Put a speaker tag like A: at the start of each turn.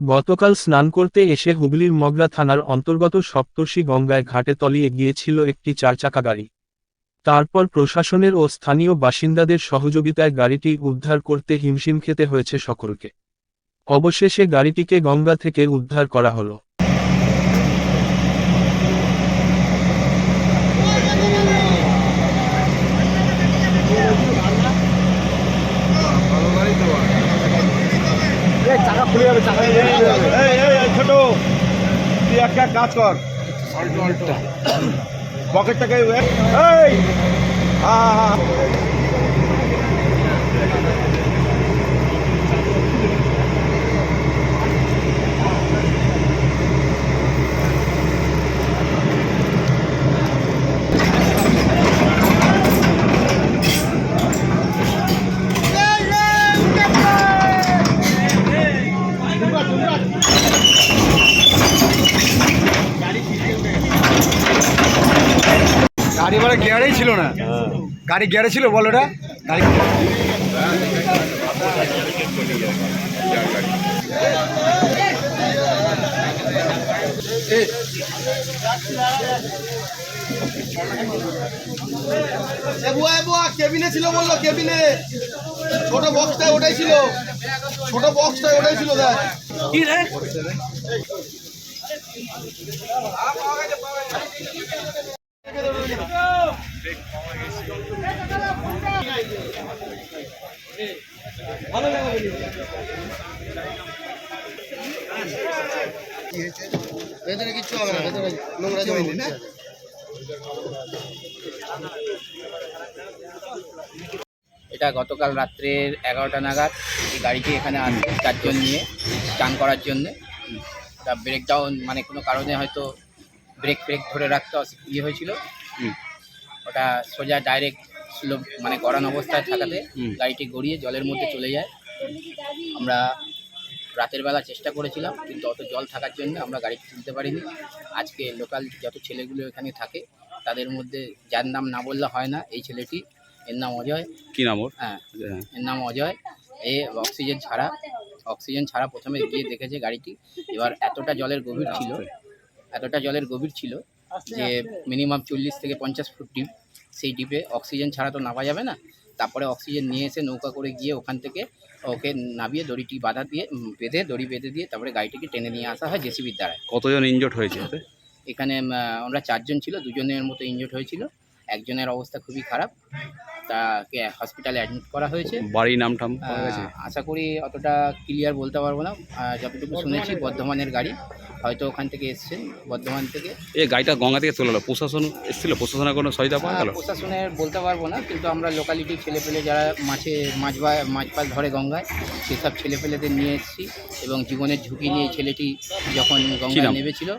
A: গতকাল স্নান করতে এসে হুগলির মগরা থানার অন্তর্গত সপ্তর্ষি গঙ্গায় ঘাটে তলিয়ে গিয়েছিল একটি চারচাকা গাড়ি। তারপর প্রশাসনের ও স্থানীয় বাসিন্দাদের সহযোগিতায় গাড়িটি উদ্ধার করতে হিমশিম খেতে হয়েছে সকলকে। অবশেষে গাড়িটিকে গঙ্গা থেকে উদ্ধার করা হলো।
B: এই এই এই ছোট তুই একটা কাজ কর। পকেট থেকে এই হ্যাঁ হ্যাঁ
C: গাড়ি বলে গিয়ারেই ছিল না। গাড়ি গিয়ারে ছিল বল ওটা। গাড়ি
D: কেবিনে ছিল বলল কেবিনে। ছোট বক্সটা ওটাই ছিল। ছোট বক্সটা ওটাই ছিল দেখ। ভেতরে কিচ্ছু হবে না ভেতরে নোংরা না
E: এটা গতকাল রাত্রের এগারোটা নাগাদ এই গাড়িটি এখানে আসে চারজন নিয়ে চান করার জন্যে। তা ব্রেকডাউন মানে কোনো কারণে হয়তো ব্রেক ফ্রেক ধরে রাখতে ইয়ে হয়েছিল। ওটা সোজা ডাইরেক্ট স্লো মানে গড়ান অবস্থায় থাকাতে গাড়িটি গড়িয়ে জলের মধ্যে চলে যায়। আমরা রাতের বেলা চেষ্টা করেছিলাম কিন্তু অত জল থাকার জন্য আমরা গাড়িটি তুলতে পারিনি। আজকে লোকাল যত ছেলেগুলো এখানে থাকে তাদের মধ্যে যার নাম না বললে হয় না এই ছেলেটি। এর নাম অজয়।
F: কি নাম ওর?
E: হ্যাঁ। এর নাম অজয়। এ অক্সিজেন ছাড়া অক্সিজেন ছাড়া প্রথমে গিয়ে দেখেছে গাড়িটি। এবার এতটা জলের গভীর ছিল এতটা জলের গভীর ছিল যে মিনিমাম চল্লিশ থেকে পঞ্চাশ ফুট ডিপ সেই ডিপে অক্সিজেন ছাড়া তো নামা যাবে না। তারপরে অক্সিজেন নিয়ে এসে নৌকা করে গিয়ে ওখান থেকে ওকে নামিয়ে দড়িটি বাধা দিয়ে বেঁধে দড়ি বেঁধে দিয়ে তারপরে গাড়িটিকে টেনে নিয়ে আসা হয় জেসিবির দ্বারা
F: কতজন ইনজোর্ড হয়েছে
E: এখানে আমরা চারজন ছিল দুজনের মতো ইনজোর্ড হয়েছিল। একজনের অবস্থা খুবই খারাপ। তাকে হসপিটালে অ্যাডমিট করা হয়েছে।
F: বাড়ি নাম টাম
E: আশা করি অতটা ক্লিয়ার বলতে পারব না। যতটুকু শুনেছি বর্ধমানের গাড়ি। হয়তো ওখান থেকে এসছেন বর্ধমান থেকে।
F: এই গাড়িটা গঙ্গা থেকে হলো প্রশাসন এসেছিল? প্রশাসনের কোনো সহায়তা পাওয়া গেল?
E: প্রশাসনের বলতে পারব না কিন্তু আমরা লোকালিটির ছেলেপেলে যারা মাছে মাছ বা মাছ পাল ধরে গঙ্গায় সেসব ছেলেপেলেদের নিয়ে এসেছি এবং জীবনের ঝুঁকি নিয়ে ছেলেটি যখন গঙ্গায়
F: নাম?
E: নেমেছিল